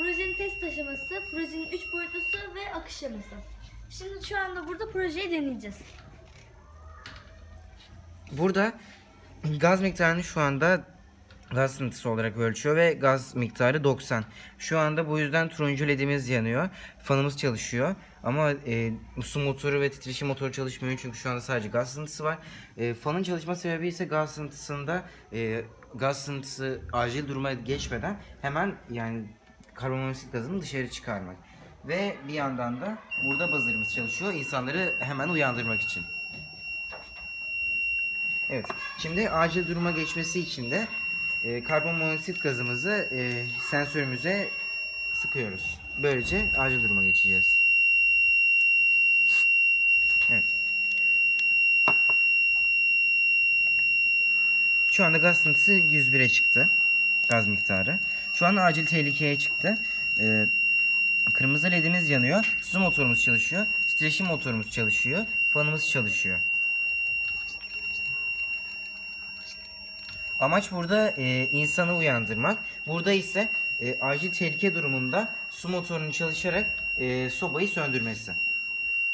projenin test aşaması, projenin 3 boyutlusu ve akış şeması. Şimdi şu anda burada projeyi deneyeceğiz. Burada gaz miktarını şu anda gaz sıntısı olarak ölçüyor ve gaz miktarı 90. Şu anda bu yüzden turuncu ledimiz yanıyor. Fanımız çalışıyor. Ama e, su motoru ve titreşim motoru çalışmıyor çünkü şu anda sadece gaz sıntısı var. E, fanın çalışma sebebi ise gaz sıntırsında e, gaz sıntısı acil duruma geçmeden hemen yani karbonmonoksit gazını dışarı çıkarmak. Ve bir yandan da burada buzzer'ımız çalışıyor insanları hemen uyandırmak için. Evet. Şimdi acil duruma geçmesi için de e, karbon monoksit gazımızı e, sensörümüze sıkıyoruz. Böylece acil duruma geçeceğiz. Evet. Şu anda gaz sıntısı 101'e çıktı. Gaz miktarı. Şu an acil tehlikeye çıktı. E, kırmızı ledimiz yanıyor. Su motorumuz çalışıyor. Titreşim motorumuz çalışıyor. Fanımız çalışıyor. Amaç burada e, insanı uyandırmak. Burada ise e, acil tehlike durumunda su motorunun çalışarak e, sobayı söndürmesi.